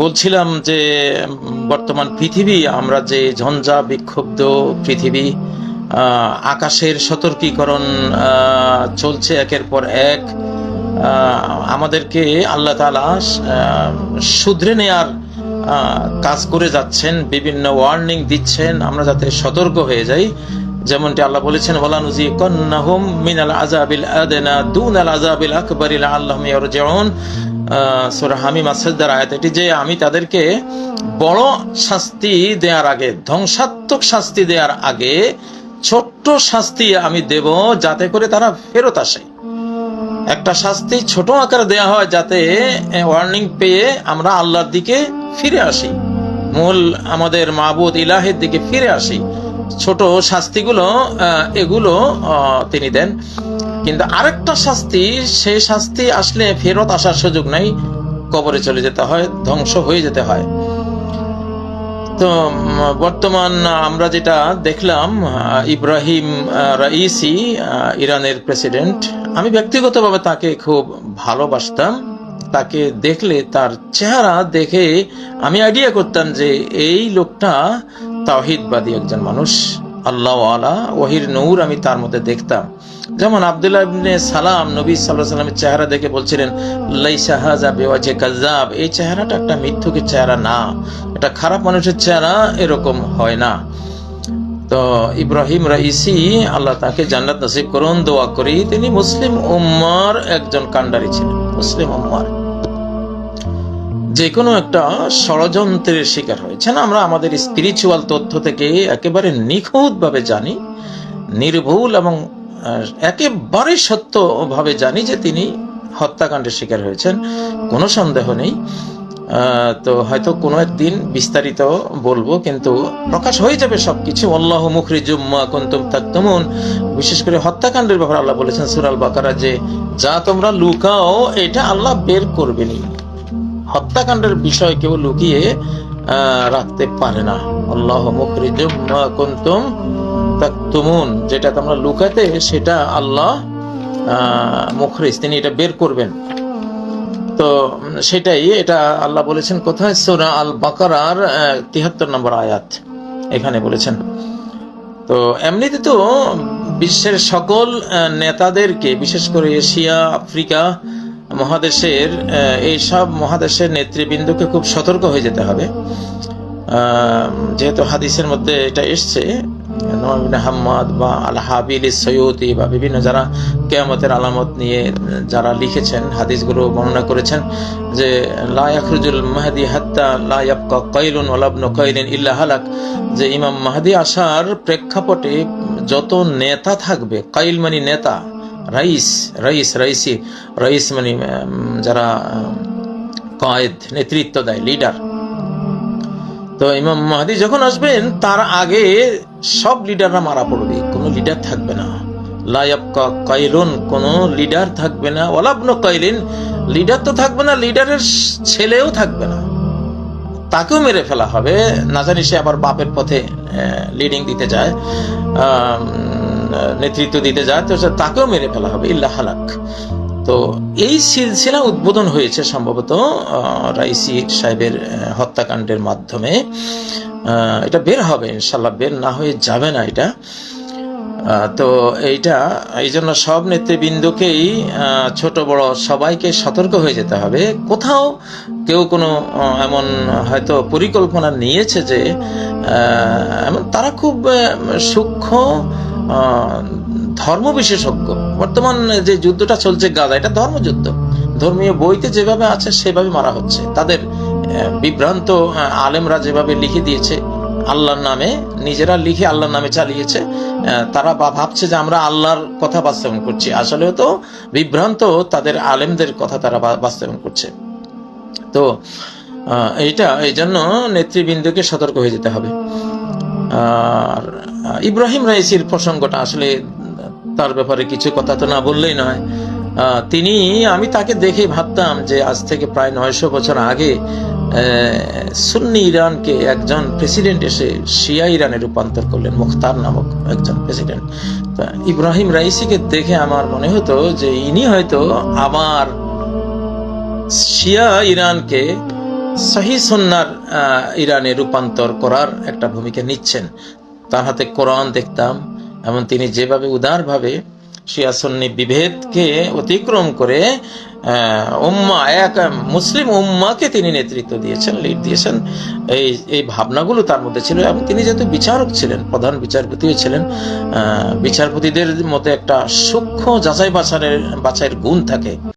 বলছিলাম যে বর্তমান পৃথিবী, আমরা যে ঝঞ্ঝা বিক্ষুব্ধ পৃথিবী আকাশের সতর্কীকরণ চলছে একের পর এক আমাদেরকে আল্লাহ তালা শুধরে নেয়ার কাজ করে যাচ্ছেন, বিভিন্ন ওয়ার্নিং দিচ্ছেন, আমরা যাতে সতর্ক হয়ে যাই। যেমনটি আল্লাহ বলেছেন ওয়ালানুজি কন্নাহুম মিনাল আযাবিল আদনা দুনাল আযাবিল আকবারি, লাআল্লাহুম ইয়ারজিউন। সূরা হামিম আসজদার আয়াত এটি যে আমি তাদেরকে বড় শাস্তি দেওয়ার আগে, ধ্বংসাত্মক শাস্তি দেওয়ার আগে ছোট্ট শাস্তি আমি দেব যাতে করে তারা ফেরত আসে। একটা শাস্তি ছোট আকারে দেয়া হয় যাতে ওয়ার্নিং পেয়ে আমরা আল্লাহর দিকে ফিরে আসি। মূল আমাদের মাহবুদ ইলাহের দিকে ফিরে আসি। ছোট শাস্তিগুলো এগুলো তিনি দেন। কিন্তু আরেকটা শাস্তি, সেই শাস্তি আসলে ফেরত আসার সুযোগ নাই। কবরে চলে যেতে হয়, ধ্বংস হয়ে যেতে হয়। তো বর্তমান আমরা যেটা দেখলাম ইব্রাহিম রাইসি ইরানের প্রেসিডেন্ট, আমি ব্যক্তিগতভাবে তাকে খুব ভালোবাসতাম। তাকে দেখলে তার চেহারা দেখে আমি আইডিয়া করতাম যে এই লোকটা তাওহিদবাদী একজন মানুষ। আল্লাহ আলা ওহির নূর আমি তার মধ্যে দেখতাম। যেমন আব্দুল্লাহ ইবনে সালাম নবী সাল্লাহ সাল্লামের চেহারা দেখে বলছিলেন, লাইসা হাজা বেওয়াজে কাজাব এই চেহারাটা একটা মিথ্যুকের চেহারা না। এটা খারাপ মানুষের চেহারা এরকম হয় না। তো ইব্রাহিম রাইসি আল্লাহ তাকে জান্নাত নসিব করুন, দোয়া করি। তিনি মুসলিম উম্মার একজন কান্ডারি ছিলেন। মুসলিম উম্মার। যে কোনো একটা ষড়যন্ত্রের শিকার হয়েছেন আমরা আমাদের স্পিরিচুয়াল তথ্য থেকে একেবারে নিখুঁতভাবে জানি, নির্ভুল এবং একেবারে সত্যভাবে জানি যে তিনি হত্যাকাণ্ডের শিকার হয়েছেন। কোনো সন্দেহ নেই। তো হয়তো কোনো একদিন বিস্তারিত বলব, কিন্তু প্রকাশ হয়ে যাবে সব কিছু আল্লাহ মুখরি জুম্মা কুন্তুম তাকতুমুন। বিশেষ করে হত্যাকাণ্ডের ব্যাপারে আল্লাহ বলেছেন সুরাল বাকারা যে, যা তোমরা লুকাও, এটা আল্লাহ বের করবেনি হত্যাকাণ্ডের বিষয় কেউ লুকিয়ে রাখতে পারে না। আল্লাহ মুখরিজুম তাকতুমুন। যেটা তোমরা লুকাতে, সেটা আল্লাহ মুখরিজ, তিনি এটা বের করবেন। তো সেটাই, এটা আল্লাহ বলেছেন কোথায়? সূরা আল বাকারার তিহাত্তর নম্বর আয়াত। এখানে বলেছেন। তো এমনিতে তো বিশ্বের সকল নেতাদেরকে, বিশেষ করে এশিয়া, আফ্রিকা মহাদেশের এই সব মহাদেশের নেতৃবৃন্দকে খুব সতর্ক হয়ে যেতে হবে। যেহেতু হাদিসের মধ্যে এটা এসছে হাম্মাদ বা আল হাবিল সৈয়দি বা বিভিন্ন যারা কেয়ামতের আলামত নিয়ে যারা লিখেছেন, হাদিসগুলো বর্ণনা করেছেন যে, লা ইয়াখরুজুল মাহদি হাত্তা লা ইয়াবকা কাইলুন ওয়ালাবনু কাইলিন ইল্লা হালাক। যে ইমাম মাহদি আসার প্রেক্ষাপটে যত নেতা থাকবে, কাইল মানে নেতা রাইস রাইস রাইসি রাইস মানে যারা কয়েদ, নেতৃত্ব দেয় লিডার তো ইমাম মাহাদি যখন আসবেন, তার আগে সব লিডাররা মারা পড়বে, কোনো লিডার থাকবে না। লায়াবকা কাইলুন, কোনো লিডার থাকবে না। ওলাবন কাইলিন লিডার তো থাকবে না লিডারের ছেলেও থাকবে না। তাকেও মেরে ফেলা হবে। না জানি সে আবার বাপের পথে লিডিং দিতে যায়। নেতৃত্ব দিতে যায়, তো তাকেও মেরে ফেলা হবে, ইল্লা হালাক। তো এই সিলসিলা উদ্বোধন হয়েছে সম্ভবত রাইসি সাহেবের হত্যাকাণ্ডের মাধ্যমে। এটা বের হবে ইনশাল্লাহ বের না হয়ে যাবে না এটা। তো এইটা, এই জন্য সব নেতৃবৃন্দকেই ছোট বড় সবাইকে সতর্ক হয়ে যেতে হবে। কোথাও কেউ কোনো এমন, হয়তো পরিকল্পনা নিয়েছে যে এমন তারা খুব সূক্ষ্ম ধর্ম বিশেষজ্ঞ। বর্তমান যে যুদ্ধটা চলছে গাজা এটা ধর্মযুদ্ধ। ধর্মীয় বইতে যেভাবে আছে, সেভাবে মারা হচ্ছে। তাদের বিভ্রান্ত আলেমরা যেভাবে লিখে দিয়েছে, আল্লাহর নামে, নিজেরা লিখে আল্লাহর নামে চালিয়েছে তারা ভাবছে যে আমরা আল্লাহর কথা বাস্তবায়ন করছি। আসলেও তো বিভ্রান্ত তাদের আলেমদের কথা তারা বাস্তবায়ন করছে। তো এইটা এই জন্য নেতৃবৃন্দকে সতর্ক হয়ে যেতে হবে। আর ইব্রাহিম রাইসির প্রসঙ্গটা আসলে তার ব্যাপারে কিছু কথা তো না বললেই নয়। তিনি, আমি তাকে দেখে ভাবতাম যে আজ থেকে প্রায় নয়শো বছর আগে সুন্নি ইরানকে একজন প্রেসিডেন্ট এসে শিয়া ইরানে রূপান্তর করলেন, মুখতার নামক একজন প্রেসিডেন্ট। ইব্রাহিম রাইসিকে দেখে আমার মনে হতো যে ইনি হয়তো আবার শিয়া ইরানকে সহি সন্ন্যার ইরানে রূপান্তর করার একটা ভূমিকা নিচ্ছেন। তার হাতে কোরআন দেখতাম, এবং তিনি যেভাবে উদারভাবে শিয়া সন্নি বিভেদকে অতিক্রম করে উম্মা, এক মুসলিম উম্মাকে তিনি নেতৃত্ব দিয়েছেন লিড দিয়েছেন, এই এই ভাবনাগুলো তার মধ্যে ছিল, এবং তিনি যেহেতু বিচারক ছিলেন, প্রধান বিচারপতিও ছিলেন বিচারপতিদের মধ্যে একটা সূক্ষ্ম যাচাই বাছাইয়ের বাছাইয়ের গুণ থাকে।